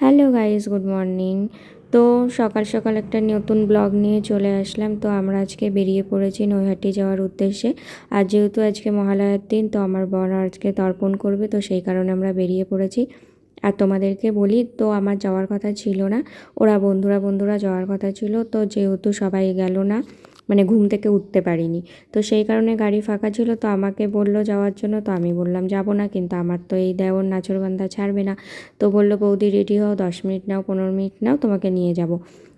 Hello guys, good morning. তো সকাল সকাল একটা নতুন ব্লগ নিয়ে চলে আসলাম। তো আমরা আজকে বেরিয়ে পড়েছি নৈহাটি যাওয়ার উদ্দেশ্যে। আর যেহেতু আজকে মহালয়ার দিন, তো আমার বোন আজকে তর্পণ করবে, তো সেই কারণে আমরা বেরিয়ে পড়েছি। আর তোমাদেরকে বলি, তো আমার যাওয়ার কথা ছিল না। ওরা বন্ধুরা বন্ধুরা যাওয়ার কথা ছিল, তো যেহেতু সবাই গেল না মানে ঘুম থেকে উঠতে পারিনি। তো সেই কারণে গাড়ি ফাঁকা ছিল, তো আমাকে বলল যাওয়ার জন্য, তো আমি বললাম যাব না, কিন্তু আমার তো এই দেওর নাচরবান্ধা ছাড়বে না। তো বলল, বৌদি রেডি হও, দশ মিনিট নাও, পনেরো মিনিট নাও, তোমাকে নিয়ে যাব।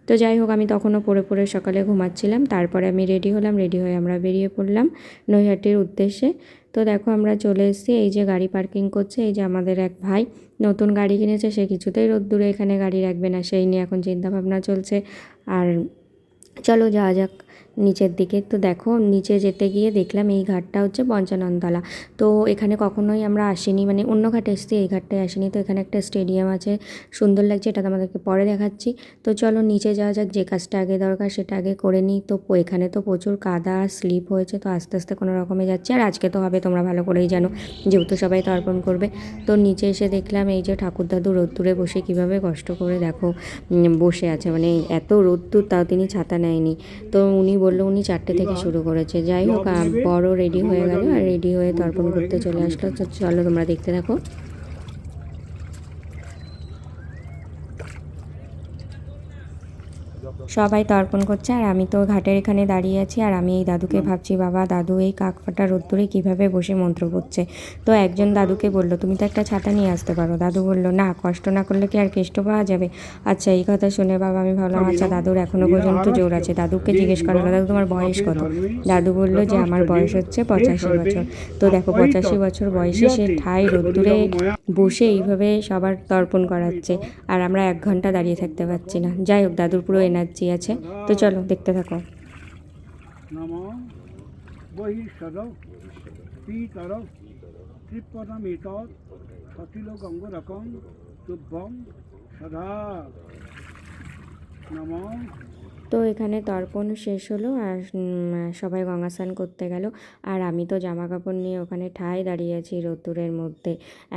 তো যাই হোক, আমি তখনও পড়ে পড়ে সকালে ঘুমাচ্ছিলাম, তারপরে আমি রেডি হলাম রেডি হয়ে আমরা বেরিয়ে পড়লাম নৈহাটির উদ্দেশ্যে। তো দেখো, আমরা চলে এসেছি, এই যে গাড়ি পার্কিং করছে, এই যে আমাদের এক ভাই, নতুন গাড়ি কিনেছে, সে কিছুতেই রোদ্দুরে এখানে গাড়ি রাখবে না, সেই নিয়ে এখন চিন্তাভাবনা চলছে। আর চলো, যাওয়া যাক। নিচের দিকে। তো দেখো, নিচে যেতে গিয়ে দেখলাম এই ঘাটটা হচ্ছে পঞ্চাননতলা। তো এখানে কখনোই আমরা আসিনি মানে অন্য ঘাটে এসেছি, এই ঘাটটায় আসিনি। তো এখানে একটা স্টেডিয়াম আছে, সুন্দর লাগছে, এটা তোমাদেরকে পরে দেখাচ্ছি। তো চলো নিচে যাওয়া যাক, যে কাজটা আগে দরকার সেটা আগে করে নিই। তো এখানে তো প্রচুর কাদা, স্লিপ হয়েছে, তো আস্তে আস্তে কোনো রকমে যাচ্ছে। আর আজকে তো হবে, তোমরা ভালো করেই জানো, যেহেতু সবাই তর্পণ করবে। তো নিচে এসে দেখলাম এই যে ঠাকুর দাদু রোদ্দুরে বসে কীভাবে কষ্ট করে দেখো বসে আছে। মানে এত রোদ্দুর তাও তিনি ছাতা নেয়নি। তো উনি বলল উনি চারটে থেকে শুরু করেছে। যাই হোক বড় রেডি হয়ে গেল আর রেডি হয়ে তর্পণ করতে চলে আসলো। তো চলো তোমরা দেখতে থাকো। সবাই তর্পণ করছে আর আমি তো ঘাটের এখানে দাঁড়িয়ে আছি আর আমি এই দাদুকে ভাবছি বাবা দাদু এই কাক ফাটা রোদ্দুরে কীভাবে বসে মন্ত্র করছে তো একজন দাদুকে বলল তুমি তো একটা ছাতা নিয়ে আসতে পারো। দাদু বলল না কষ্ট না করলে কি আর কেষ্ট পাওয়া যাবে? আচ্ছা এই কথা শুনে বাবা আমি ভাবলাম আচ্ছা দাদুর এখনও পর্যন্ত জোর আছে। দাদুকে জিজ্ঞেস করা দাদু তোমার বয়স কত? দাদু বলল যে আমার বয়স হচ্ছে পঁচাশি বছর। তো দেখো পঁচাশি বছর বয়সে সে ঠাই রোদ্দুরে বসে এইভাবে সবার তর্পণ করাচ্ছে আর আমরা এক ঘণ্টা দাঁড়িয়ে থাকতে পারছি না। যাই হোক দাদুর পুরো এনার্জি আছে তো চলো দেখতে থাকো। সদা। নম তো এখানে তর্পণ শেষ হলো আর সবাই গঙ্গা স্নান করতে গেল। আর আমি তো জামা কাপড় নিয়ে ওখানে ঠাই দাঁড়িয়ে আছি রোদ্দুরের মধ্যে।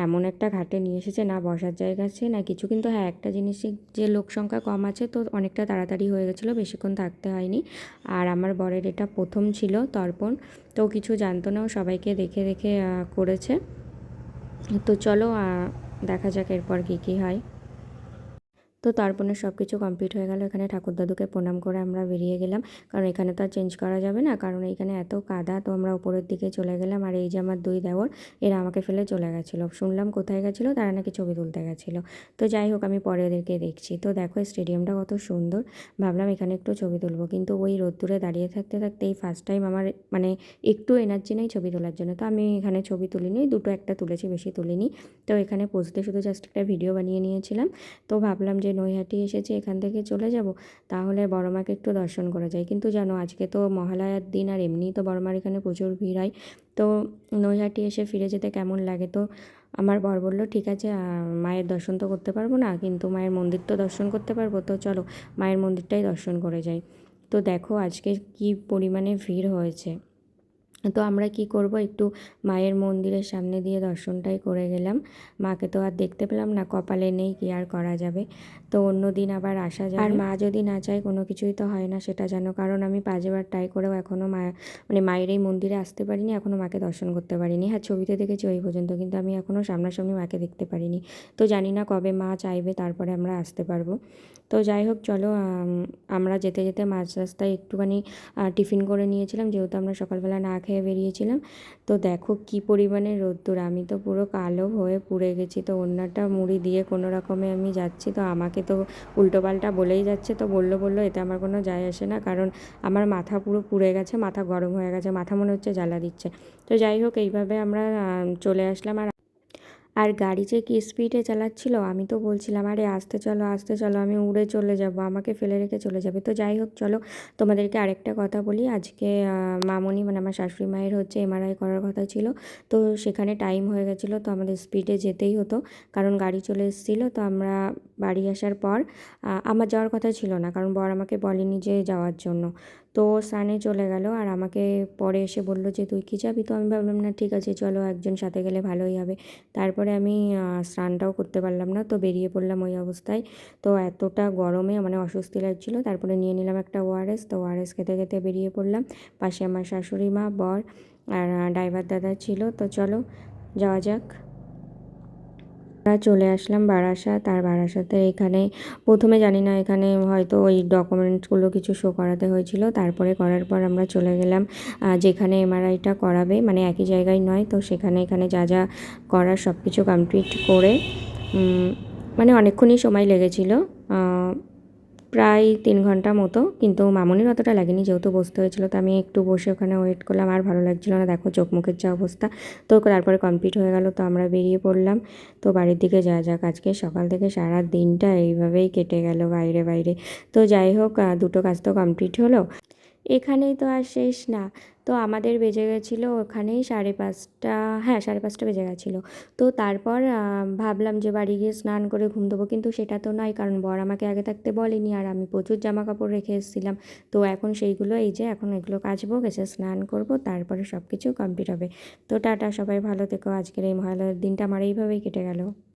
এমন একটা ঘাটে নিয়ে এসেছে, না বসার জায়গা আছে, না কিছু। কিন্তু হ্যাঁ একটা জিনিসই যে লোক সংখ্যা কম আছে তো অনেকটা তাড়াতাড়ি হয়ে গেছিল, বেশিক্ষণ থাকতে হয়নি। আর আমার বরের এটা প্রথম ছিল তর্পণ, তো কিছু জানতো না সবাইকে দেখে দেখে করেছে। তো চলো দেখা যাক এরপর কী কী হয়। তো তারপরে সব কিছু কমপ্লিট হয়ে গেল। এখানে ঠাকুর দাদুকে প্রণাম করে আমরা বেরিয়ে গেলাম। কারণ এখানে তো আর চেঞ্জ করা যাবে না। কারণ এখানে এত কাদা, তো আমরা উপরের দিকে চলে গেলাম। আর এই যে আমার দুই দেওর, এরা আমাকে ফেলে চলে গেছিল। শুনলাম কোথায় গেছিল, তারা নাকি ছবি তুলতে গেছিল। তো যাই হোক, আমি পরে ওদেরকে দেখছি। তো দেখো স্টেডিয়ামটা কত সুন্দর। ভাবলাম এখানে একটু ছবি তুলবো। কিন্তু ওই রোদ্দুরে দাঁড়িয়ে থাকতে থাকতে এই ফার্স্ট টাইম আমার মানে একটু এনার্জি নেই ছবি তোলার জন্য। তো আমি এখানে ছবি তুলিনি, দুটো একটা তুলেছি, বেশি তুলিনি। তো এখানে পোজতে শুধু জাস্ট একটা ভিডিও বানিয়ে নিয়েছিলাম। তো ভাবলাম যে নৈহাটি এসেছে, এখান থেকে চলে যাব। তাহলে বড় মাকে একটু দর্শন করা যায়। কিন্তু জানো, আজকে তো মহালয়ার দিন আর এমনিই তো বড় মার এখানে প্রচুর ভিড় হয়। তো নৈহাটি এসে ফিরে যেতে কেমন লাগে? তো আমার বর বলল, ঠিক আছে মায়ের দর্শন তো করতে পারব না, কিন্তু মায়ের মন্দির তো দর্শন করতে পারব। তো চলো, মায়ের মন্দিরটাই দর্শন করে যাই। তো দেখো, আজকে কি পরিমাণে ভিড় হয়েছে। তো আমরা কি করব? একটু মায়ের মন্দিরের সামনে দিয়ে দর্শনটাই করে গেলাম। মাকে তো আর দেখতে পেলাম না কপালে নেই কি আর করা যাবে। তো অন্য দিন আবার আসা যায় আর মা যদি না চায় কোনো কিছুই তো হয় না সেটা জানো। কারণ আমি পাঁচবার ট্রাই করেও এখনও মা মানে মায়ের এই মন্দিরে আসতে পারিনি এখনও মাকে দর্শন করতে পারিনি। হ্যাঁ ছবিতে দেখেছি ওই পর্যন্ত কিন্তু আমি এখনও সামনাসামনি মাকে দেখতে পারিনি। তো জানি না কবে মা চাইবে তারপরে আমরা আসতে পারব। তো যাই হোক চলো আমরা যেতে যেতে মাঝ রাস্তায় একটুখানি টিফিন করে নিয়েছিলাম। যেহেতু আমরা সকালবেলা না খেয়ে বেরিয়েছিলাম, তো দেখো কি পরিমাণে রোদ্দুর। আমি তো পুরো কালো হয়ে পুড়ে গেছি। তো অন্যটা মুড়ি দিয়ে কোনো রকমে আমি যাচ্ছি। তো আমাকে তো উল্টোপাল্টা বলেই যাচ্ছে। তো বলল বলল, এতে আমার কোনো যায় আসে না। কারণ আমার মাথা পুরো পুড়ে গেছে, মাথা গরম হয়ে গেছে, মাথা মনে হচ্ছে জ্বালা দিচ্ছে। তো যাই হোক এইভাবে আমরা চলে আসলাম। আর আর গাড়ি যে কি স্পিডে চালাচ্ছিল, আমি তো বলছিলাম, আরে আসতে চলো আসতে চলো, আমি উড়ে চলে যাব, আমাকে ফেলে রেখে চলে যাবে। তো যাই হোক, চলো, তোমাদেরকে আরেকটা কথা বলি। আজকে মামনি মানে আমার শাশুড়ি মায়ের হচ্ছে এমআরআই করার কথা ছিল। তো সেখানে টাইম হয়ে গেছিল, তো আমাদের স্পিডে যেতেই হতো। কারণ গাড়ি চলে এসেছিল, তো আমরা বাড়ি আসার পর আমার যাওয়ার কথা ছিল না, কারণ বর আমাকে বলেনি যে যাওয়ার জন্য। তো স্নানে চলে গেল আর আমাকে পরে এসে বলল যে, তুই কি যাবি? তো আমি ভাবলাম, না, ঠিক আছে, চলো একজন সাথে গেলে ভালোই হবে। তারপরে আমি স্নানটাও করতে পারলাম না, তো বেরিয়ে পড়লাম ওই অবস্থায়। তো এতটা গরমে মানে অস্বস্তি লাগছিল, তারপরে নিয়ে নিলাম একটা ওআরএস তো ওআরএস খেতে খেতে বেরিয়ে পড়লাম। পাশে আমার শাশুড়ি মা, বর আর ড্রাইভার দাদা ছিল, তো চলো, যাওয়া যাক। আমরা চলে আসলাম বারাসাত আর বারাসাতে এখানে, প্রথমে জানি না এখানে হয়তো ওই ডকুমেন্টসগুলো কিছু শো করাতে হয়েছিল। তারপরে করার পর আমরা চলে গেলাম যেখানে এমআরআইটা করাবে। মানে একই জায়গায় নয়, তো সেখানে এখানে যা যা করার সব কিছু কমপ্লিট করে মানে অনেকক্ষণই সময় লেগেছিল। প্রায় তিন ঘণ্টা মতো, কিন্তু মামনির অতটা লাগেনি, যেহেতু বসতে হয়েছিল, তো আমি একটু বসে ওখানে ওয়েট করলাম, আর ভালো লাগছিল না, দেখো চোখ মুখের যা অবস্থা। তো তারপরে কমপ্লিট হয়ে গেল, তো আমরা বেরিয়ে পড়লাম। তো বাড়ির দিকে যা যাক, আজকে সকাল থেকে সারা দিনটা এইভাবেই কেটে গেল বাইরে বাইরে। তো যাই হোক দুটো কাজ তো কমপ্লিট হলো। এখানেই তো আর শেষ না। তো আমাদের বেজে গেছিল ওখানেই সাড়ে পাঁচটা হ্যাঁ সাড়ে পাঁচটা বেজে গেছিল। তো তারপর ভাবলাম যে বাড়ি গিয়ে স্নান করে ঘুম দেবো, কিন্তু সেটা তো নয়, কারণ বর আমাকে আগে থাকতে বলেনি আর আমি প্রচুর জামা কাপড় রেখে এসেছিলাম। তো এখন সেইগুলো, এই যে এখন এগুলো কাচবো, গেছে স্নান করব, তারপরে সব কিছু কমপ্লিট হবে। তো টাটা, সবাই ভালো থেকো। আজকের এই মহালয়ার দিনটা আমার এইভাবেই কেটে গেল।